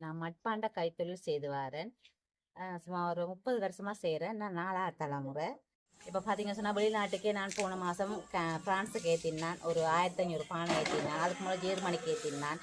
நான் மட்பாண்ட கைத்தொழில் செய்து வரேன். சும்மா ஒரு முப்பது வருஷமா செய்கிறேன் நான் நாலாவது தலைமுறை. இப்போ பார்த்தீங்க சொன்னால் வெளிநாட்டுக்கே நான் போன மாதம் ஃப்ரான்ஸுக்கு ஏற்றினான் ஒரு ஆயிரத்தி ஐநூறு பானை ஏற்றினான் அதுக்கு முன்னாடி ஜெர்மனிக்கு ஏற்றினான்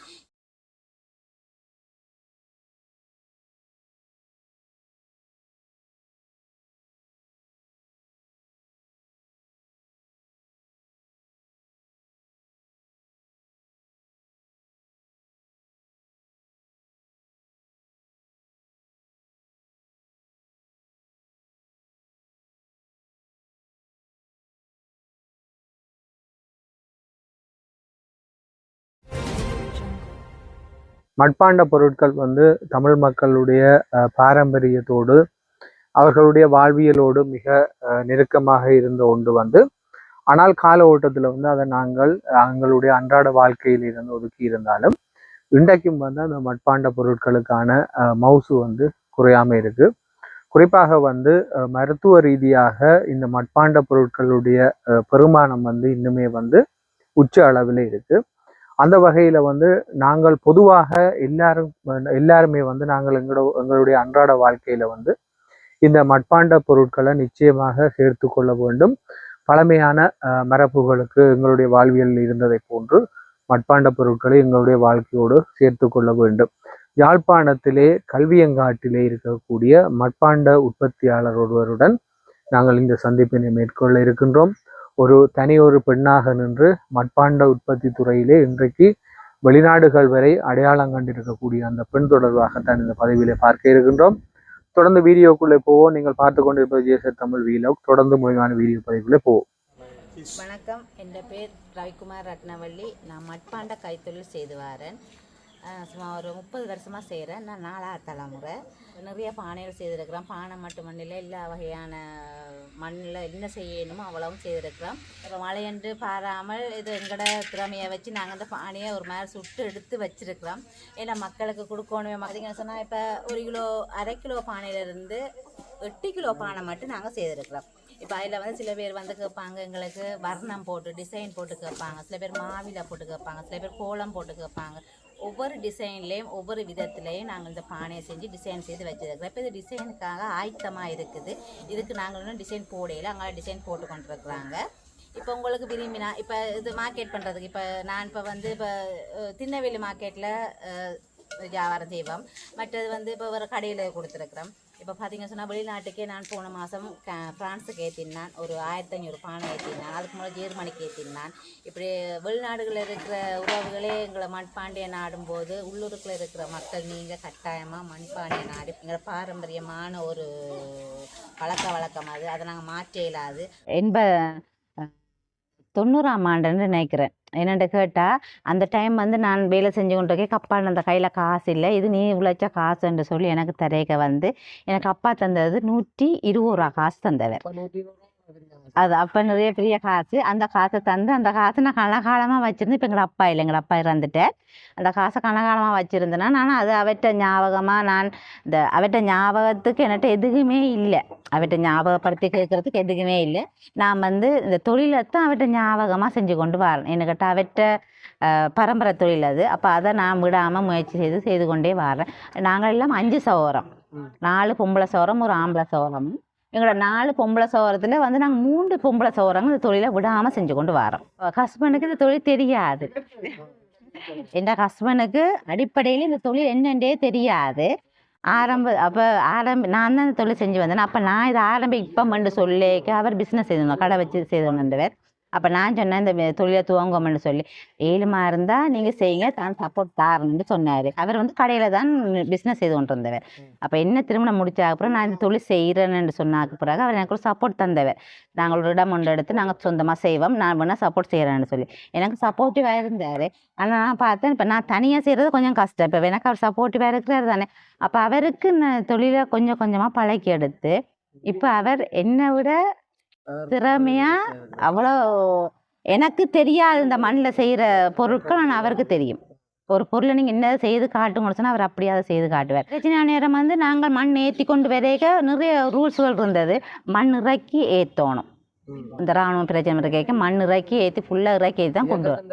மட்பாண்ட பொருட்கள் வந்து தமிழ் மக்களுடைய பாரம்பரியத்தோடு அவர்களுடைய வாழ்வியலோடு மிக அஹ், நெருக்கமாக இருந்த ஒன்று வந்து ஆனால் கால ஓட்டத்தில் வந்து அதை நாங்கள் எங்களுடைய அன்றாட வாழ்க்கையில் இருந்து ஒதுக்கி இருந்தாலும் இன்றைக்கும் வந்து அந்த மட்பாண்ட பொருட்களுக்கான மவுசு வந்து குறையாம இருக்கு. குறிப்பாக வந்து மருத்துவ ரீதியாக இந்த மட்பாண்ட பொருட்களுடைய பெருமானம் வந்து இன்னுமே வந்து உச்ச அளவில் இருக்குது அந்த வகையில் வந்து நாங்கள் பொதுவாக எல்லாரும் எல்லாருமே வந்து நாங்கள் எங்களோட எங்களுடைய அன்றாட வாழ்க்கையில் வந்து இந்த மட்பாண்ட பொருட்களை நிச்சயமாக சேர்த்து கொள்ள வேண்டும். பழமையான மரபுகளுக்கு எங்களுடைய வாழ்வியல் இருந்ததை போன்று மட்பாண்ட பொருட்களை எங்களுடைய வாழ்க்கையோடு சேர்த்து கொள்ள வேண்டும். யாழ்ப்பாணத்திலே கல்வியங்காட்டிலே இருக்கக்கூடிய மட்பாண்ட உற்பத்தியாளர் ஒருவருடன் நாங்கள் இந்த சந்திப்பினை மேற்கொள்ள இருக்கின்றோம். ஒரு தனி ஒரு பெண்ணாக நின்று மட்பாண்ட உற்பத்தி துறையிலே இன்றைக்கு வெளிநாடுகள் வரை அடையாளம் கண்டிருக்கக்கூடிய அந்த பெண் தொடர்பாகத்தான் இந்த பதவியிலே பார்க்க இருக்கின்றோம். தொடர்ந்து வீடியோக்குள்ளே போவோம். நீங்கள் பார்த்து கொண்டிருப்பது ஜேசர் தமிழ் வீலாக் தொடர்ந்து முழுமையான வீடியோ பதிவுக்குள்ளே போவோம். வணக்கம். என் பேர் ரவிக்குமார் ரத்னவள்ளி. நான் மட்பாண்ட கைத்தொழில் செய்து வரேன் ஒரு முப்பது வருஷமாக செய்கிறேன் நான் நாலாவது தலைமுறை. நிறைய பானைகள் செய்திருக்கிறேன் பானை மட்டும் மண்ணில் எல்லா வகையான மண்ணில் என்ன செய்யணுமோ அவ்வளவும் செய்திருக்கிறோம். இப்போ மழையன்று பாராமல் இது எங்களோட திறமையை வச்சு நாங்கள் அந்த பானையை ஒரு மாதிரி சுட்டு எடுத்து வச்சுருக்கிறோம். ஏன்னா மக்களுக்கு கொடுக்கணுமே. பார்த்தீங்கன்னு சொன்னால் இப்போ ஒரு கிலோ அரை கிலோ பானையிலேருந்து எட்டு கிலோ பானை மட்டும் நாங்கள் செய்திருக்கிறோம். இப்போ அதில் வந்து சில பேர் வந்து கேட்பாங்க எங்களுக்கு வர்ணம் போட்டு டிசைன் போட்டு கேட்பாங்க. சில பேர் மாவில போட்டு கேட்பாங்க. சில பேர் கோலம் போட்டு கேட்பாங்க. ஒவ்வொரு டிசைன்லேயும் ஒவ்வொரு விதத்துலேயும் நாங்கள் இந்த பானையை செஞ்சு டிசைன் செய்து வச்சுருக்கிறோம். இப்போ இது டிசைனுக்காக ஆயத்தமாக இருக்குது. இதுக்கு நாங்கள் இன்னும் டிசைன் போடையில் அங்கே டிசைன் போட்டு கொண்டிருக்கிறாங்க. இப்போ உங்களுக்கு விரும்பினா இப்போ இது மார்க்கெட் பண்ணுறதுக்கு இப்போ நான் இப்போ வந்து இப்போ அஹ், திருநெல்வேலி மார்க்கெட்டில் வியாபாரம் செய்வோம். மற்றது வந்து இப்போ ஒரு கடையில் கொடுத்துருக்குறோம். இப்போ பார்த்தீங்கன்னு சொன்னால் வெளிநாட்டுக்கே நான் போன மாதம் ஃப்ரான்ஸுக்கு ஏற்றினான் ஒரு ஆயிரத்தி ஐநூறு பானை ஏற்றினான் அதுக்கு முன்னாடி ஜெர்மனிக்கு ஏற்றினான் இப்படி வெளிநாடுகளில் இருக்கிற உறவுகளே எங்களை மண்பாண்டிய நாடும்போது உள்ளூருக்குள்ள இருக்கிற மக்கள் நீங்கள் கட்டாயமாக மண்பாண்டிய நாடு எங்களை பாரம்பரியமான ஒரு பழக்க வழக்கம் அது. அதை நாங்கள் மாற்ற இயலாது. என்ப தொண்ணூறாம் ஆண்டுன்னு நினைக்கிறேன். என்னென்று கேட்டால் அந்த டைம் வந்து நான் வேலை செஞ்சு கொண்டிருக்கேன் கப்பால் அந்த கையில் காசு இல்லை. இது நீ உழைச்ச காசுன்னு சொல்லி எனக்கு தரேக்க வந்து எனக்கு அப்பா தந்தது நூற்றி இருபது ரூபா காசு தந்தவர். அது அப்போ நிறைய பெரிய காசு. அந்த காசை தந்து அந்த காசை நான் கனகாலமாக வச்சுருந்து இப்போ எங்கள் அப்பா இல்லை. எங்கள் அப்பா இறந்துட்டார் அந்த காசை கனகாலமாக வச்சுருந்தேன்னா நான் அது அவற்ற ஞாபகமாக நான் இந்த அவற்ற ஞாபகத்துக்கு என்கிட்ட எதுவுமே இல்லை. அவற்றை ஞாபகப்படுத்தி கேட்குறதுக்கு எதுவுமே இல்லை. நான் வந்து இந்த தொழிலை தான் அவற்றை ஞாபகமாக செஞ்சு கொண்டு வரேன் என்கிட்ட அஹ், பரம்பரை தொழில் அது. அப்போ அதை நான் விடாமல் முயற்சி செய்து செய்து கொண்டே வரேன். நாங்கள் எல்லாம் அஞ்சு சவரம் ம். நாலு பொம்பளை சவரம் ஒரு ஆம்பளை சவரம் எங்களோட நாலு பொம்பளை சோரத்தில் வந்து நாங்கள் மூன்று பொம்பளை சோரங்க இந்த தொழிலை விடாமல் செஞ்சு கொண்டு வரோம். ஹஸ்பண்டுக்கு இந்த தொழில் தெரியாது. என் ஹஸ்பண்டுக்கு அடிப்படையில் இந்த தொழில் என்னென்றே தெரியாது. ஆரம்ப அப்போ ஆரம்பி நான் தான் இந்த தொழில் செஞ்சு வந்தேன். அப்போ நான் இதை ஆரம்பி இப்போமெண்டு சொல்லிக்க அவர் பிஸ்னஸ் செய்திருந்தோம் கடை வச்சு செய்தோன்றவர் அப்போ நான் சொன்னேன் இந்த தொழிலை துவங்கம்னு சொல்லி. ஏழுமா இருந்தால் நீங்கள் செய்யுங்க தான் சப்போர்ட் தாரணும்னு சொன்னார். அவர் வந்து கடையில் தான் பிஸ்னஸ் செய்து கொண்டு வந்தவர் அப்போ என்ன திருமணம் முடிச்ச அப்புறம் நான் இந்த தொழில் செய்கிறேன்னு சொன்னாக்கு பிறகு அவர் எனக்கு ஒரு சப்போர்ட் தந்தவர். நாங்கள் ஒரு இடம் ஒன்று எடுத்து நாங்கள் சொந்தமாக செய்வோம் நான் வேணால் சப்போர்ட் செய்கிறேன்னு சொல்லி. எனக்கு சப்போர்ட்டிவாக இருந்தார். ஆனால் நான் பார்த்தேன் இப்போ நான் தனியாக செய்கிறது கொஞ்சம் கஷ்டம். இப்போ எனக்கு அவர் சப்போர்ட்டிவாக இருக்கிறார் தானே. அப்போ அவருக்கு நான் தொழிலை கொஞ்சம் கொஞ்சமாக பழக்கி எடுத்து இப்போ அவர் என்னை விட திறமையா அவ்வளோ எனக்கு தெரியாது இந்த மண்ணில் செய்கிற பொருட்கள் ஆனால் அவருக்கு தெரியும். ஒரு பொருளை நீங்கள் என்ன செய்து காட்டுங்கன்னு சொன்னால் அவர் அப்படியே அதை செய்து காட்டுவார். பிரச்சனை நேரம் வந்து நாங்கள் மண் ஏற்றி கொண்டு வரைக்க நிறைய ரூல்ஸ்கள் இருந்தது. மண் இறக்கி ஏற்றணும் இந்த ராணுவ பிரச்சனை இருக்க மண் இறக்கி ஏற்றி ஃபுல்லாக இறக்கி ஏற்றி தான் கொண்டு வரோம்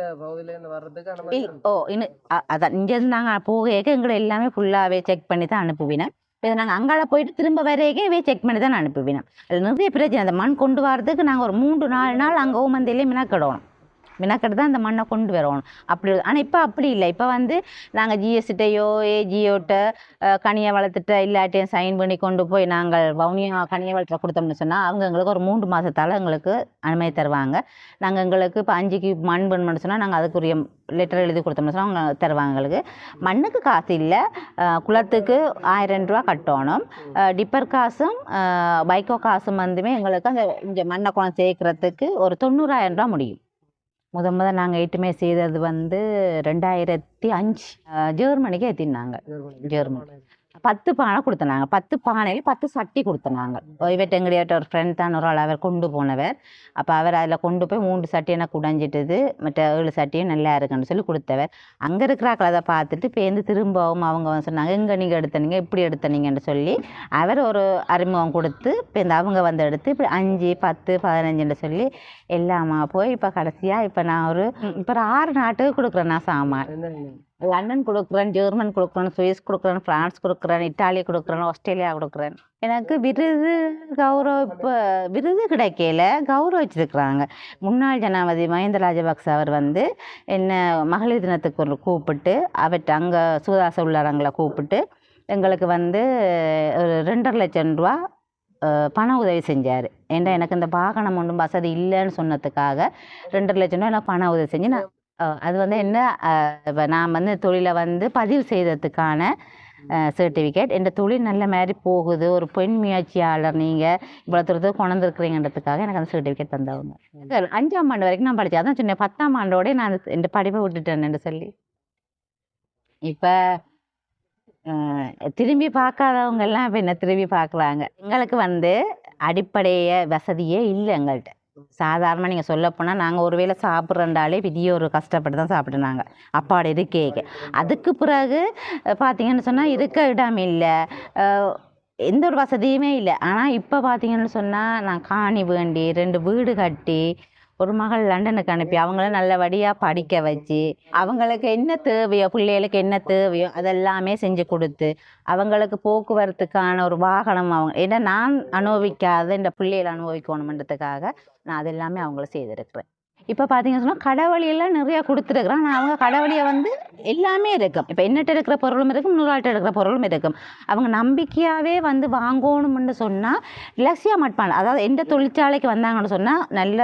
ஓ இன்னும் அதான் இங்கேருந்து நாங்கள் போக எங்களை எல்லாமே ஃபுல்லாகவே செக் பண்ணி தான் அனுப்புவினோம் இப்போ நாங்கள் அங்கால போயிட்டு திரும்ப வரைக்கும் இவே செக் பண்ணி தான் அனுப்புவினோம் அது நிறைய பிரச்சனை. அந்த மண் கொண்டு வரதுக்கு நாங்கள் ஒரு மூன்று நாலு நாள் அங்கே ஓமந்தையிலே மினா கிடணும் மினக்கெட்டு தான் அந்த மண்ணை கொண்டு வரணும். அப்படி ஆனால் இப்போ அப்படி இல்லை. இப்போ வந்து நாங்கள் ஜிஎஸ்டியோ ஏஜியோட்ட கனியை வளர்த்துட்ட இல்லாட்டியும் சைன் பண்ணி கொண்டு போய் நாங்கள் வவுனியா கனியை வளர்த்துற கொடுத்தோம்னு சொன்னால் அவங்க எங்களுக்கு ஒரு மூன்று மாதத்தால் எங்களுக்கு அனுமதி தருவாங்க. நாங்கள் எங்களுக்கு இப்போ அஞ்சுக்கு மண் பண்ணணும்னு சொன்னால் நாங்கள் அதுக்குரிய லெட்டர் எழுதி கொடுத்தோம்னு சொன்னால் அவங்க தருவாங்க எங்களுக்கு. மண்ணுக்கு காசு இல்லை. குளத்துக்கு ஆயிரம் ரூபா கட்டணும். டிப்பர் காசும் பைக்கோ காசும் வந்துமே எங்களுக்கு அந்த இந்த மண்ணை குளம் சேர்க்கறதுக்கு ஒரு தொண்ணூறாயிரம் ரூபா முடியும். முத முத நாங்கள் ஏற்றுமே செய்தது வந்து ரெண்டாயிரத்தி அஞ்சு ஜெர்மனிக்கு ஏற்றினாங்க ஜெர்மனி பத்து பானை கொடுத்தனாங்க. பத்து பானையில் பத்து சட்டி கொடுத்தனாங்க. இவட்ட எங்கடையாட்ட ஒரு ஃப்ரெண்ட் தான் ஒரு ஆள். அவர் கொண்டு போனவர். அப்போ அவர் அதில் கொண்டு போய் மூன்று சட்டி எனக்கு உடைஞ்சிட்டது மற்ற ஏழு சட்டியும் நல்லா இருக்குன்னு சொல்லி கொடுத்தவர். அங்கே இருக்கிறாக்கள் அதை பார்த்துட்டு பேருந்து திரும்பவும் அவங்க வந்து சொன்னாங்க எங்கே நீங்கள் எடுத்தனீங்க? இப்படி எடுத்தனீங்கன்னு சொல்லி அவர் ஒரு அறிமுகம் கொடுத்து இப்போ அவங்க வந்து எடுத்து இப்படி அஞ்சு பத்து பதினஞ்சுன்னு சொல்லி எல்லாமா போய் இப்போ கடைசியாக இப்போ நான் ஒரு இப்போ ஒரு ஆறு நாட்டுக்கு கொடுக்குறேன் நான் சாமான். லண்டன் கொடுக்குறேன் ஜெர்மன் கொடுக்குறேன் சுவிஸ் கொடுக்குறேன் ஃப்ரான்ஸ் கொடுக்குறேன் இட்டாலி கொடுக்குறேன் ஆஸ்திரேலியா கொடுக்குறேன். எனக்கு விருது கௌரவ இப்போ விருது கிடைக்கல கௌரவிச்சிருக்கிறாங்க. முன்னாள் ஜனாதிபதி மஹிந்த ராஜபக்ச அவர் வந்து என்ன மகளிர் தினத்துக்கு ஒரு கூப்பிட்டு அவற்றை அங்கே சூதாச உள்ளாரங்களை கூப்பிட்டு எங்களுக்கு வந்து ஒரு ரெண்டரை லட்சம் ரூபா பண உதவி செஞ்சார். ஏன்டா எனக்கு இந்த வாகனம் ஒன்றும் வசதி இல்லைன்னு சொன்னதுக்காக ரெண்டரை லட்சம் ரூபா எனக்கு பண உதவி செஞ்சு நான் அது வந்து என்ன இப்ப நான் வந்து தொழிலை வந்து பதிவு செய்ததுக்கான சர்டிஃபிகேட் என் தொழில் நல்ல மாதிரி போகுது. ஒரு பெண் முயற்சியாளர் நீங்கள் இவ்வளோ தூரத்துக்கு கொண்டிருக்கிறீங்கன்றதுக்காக எனக்கு அந்த சர்டிஃபிகேட் தந்தவங்க. அஞ்சாம் ஆண்டு வரைக்கும் நான் படித்தேன் அதான் சொன்னேன் பத்தாம் ஆண்டோடய நான் இந்த படிப்பை விட்டுட்டேன்னு சொல்லி. இப்போ திரும்பி பார்க்காதவங்க எல்லாம் இப்போ என்ன திரும்பி பார்க்குறாங்க? எங்களுக்கு வந்து அடிப்படைய வசதியே இல்லை எங்கள்கிட்ட சாதாரணமாக நீங்கள் சொல்லப்போனால் நாங்கள் ஒரு வேளை சாப்பிட்றண்டாலே பெரிய ஒரு கஷ்டப்பட்டு தான் சாப்பிட்டுனாங்க. அப்பாடு கேக்கு அதுக்கு பிறகு பார்த்தீங்கன்னு சொன்னால் இருக்க இடம் இல்லை. எந்த ஒரு வசதியுமே இல்லை. ஆனால் இப்போ பார்த்தீங்கன்னு சொன்னால் நான் காணி வேண்டி ரெண்டு வீடு கட்டி ஒரு மகள் லண்டனுக்கு அனுப்பி அவங்கள நல்லபடியாக படிக்க வச்சு அவங்களுக்கு என்ன தேவையோ பிள்ளைகளுக்கு என்ன தேவையோ அதெல்லாமே செஞ்சு கொடுத்து அவங்களுக்கு போக்குவரத்துக்கான ஒரு வாகனம் அவங்க ஏன்னா நான் அனுபவிக்காத இந்த பிள்ளைகளை அனுபவிக்கணுமன்றதுக்காக நான் அது எல்லாமே அவங்கள செய்திருக்கிறேன். இப்போ பார்த்தீங்க சொன்னால் கடவுளியெல்லாம் நிறையா கொடுத்துருக்குறான். ஆனால் அவங்க கடவுளியை வந்து எல்லாமே இருக்கும் இப்போ என்னட்ட இருக்கிற பொருளும் இருக்கும் நூறாட்ட இருக்கிற பொருளும் இருக்கும் அவங்க நம்பிக்கையாகவே வந்து வாங்கணும்னு சொன்னால் லட்சியம் மட்பான் அதாவது எந்த தொழிற்சாலைக்கு வந்தாங்கன்னு சொன்னால் நல்ல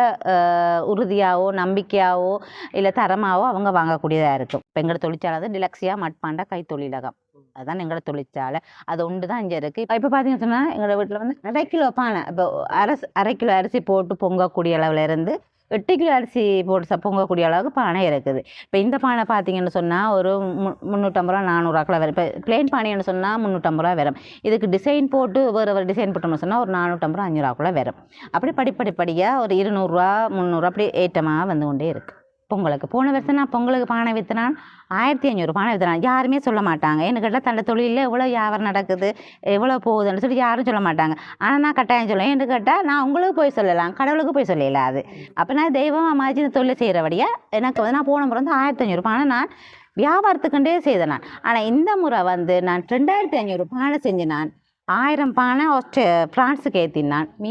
உறுதியாகவோ நம்பிக்கையாகவோ இல்லை தரமாகவோ அவங்க வாங்கக்கூடியதாக இருக்கும். இப்போ எங்களோட தொழிற்சாலை வந்து டிலக்ஸியா மட்பாண்டா கைத்தொழிலகம். அதுதான் எங்களோட தொழிற்சாலை. அது ஒன்று தான் இங்கே இருக்குது இப்போ இப்போ பார்த்தீங்கன்னு சொன்னால் எங்களோட வீட்டில் வந்து அரை கிலோ பானை இப்போ அரசு அரை கிலோ அரிசி போட்டு பொங்கக்கூடிய அளவில் இருந்து எட்டு கிலோ அரிசி போட்டு ச- பொங்கக்கூடிய அளவுக்கு பானை இருக்குது. இப்போ இந்த பானை பார்த்தீங்கன்னு சொன்னால் ஒரு மு முந்நூற்றம்பது ரூபா நானூறுவாக்குள்ள வரும். இப்போ பிளெயின் பானைன்னு சொன்னால் முந்நூற்றம்பது ரூபா வரும். இதுக்கு டிசைன் போட்டு வேறு ஒரு டிசைன் போட்டோம்னு சொன்னால் ஒரு நானூற்றம்பது ரூபா அஞ்சூறுவாக்குள்ளே வரும். அப்படி படிப்படிப்படியாக ஒரு இருநூறுரூவா முந்நூறுரூவா அப்படி ஏற்றமாக வந்து கொண்டே இருக்குது பொங்கலுக்கு. போன வருஷம் நான் பொங்கலுக்கு பானை விற்றுனான் ஆயிரத்தி ஐநூறு பானை விற்றுனான் யாருமே சொல்ல மாட்டாங்க. என்ன கேட்டால் தன்னோட தொழிலில் எவ்வளோ வியாபாரம் நடக்குது எவ்வளோ போகுதுன்னு சொல்லி யாரும் சொல்ல மாட்டாங்க. ஆனால் நான் கட்டாயம் சொல்லுவேன். என்று கேட்டால் நான் உங்களுக்கு போய் சொல்லலாம். கடவுளுக்கு போய் சொல்லல அது. அப்போ நான் தெய்வமாக மாதிரி இந்த தொழில் செய்கிறபடியா எனக்கு வந்து நான் போன முறை வந்து ஆயிரத்தி ஐநூறு பானை நான் வியாபாரத்துக்குண்டே செய்தேன் நான். ஆனால் இந்த முறை வந்து நான் ரெண்டாயிரத்தி ஐநூறு பானை செஞ்சு நான் ஆயிரம் பானை ஆஸ்ட்ரே ஃப்ரான்ஸுக்கு ஏற்றினான் மீ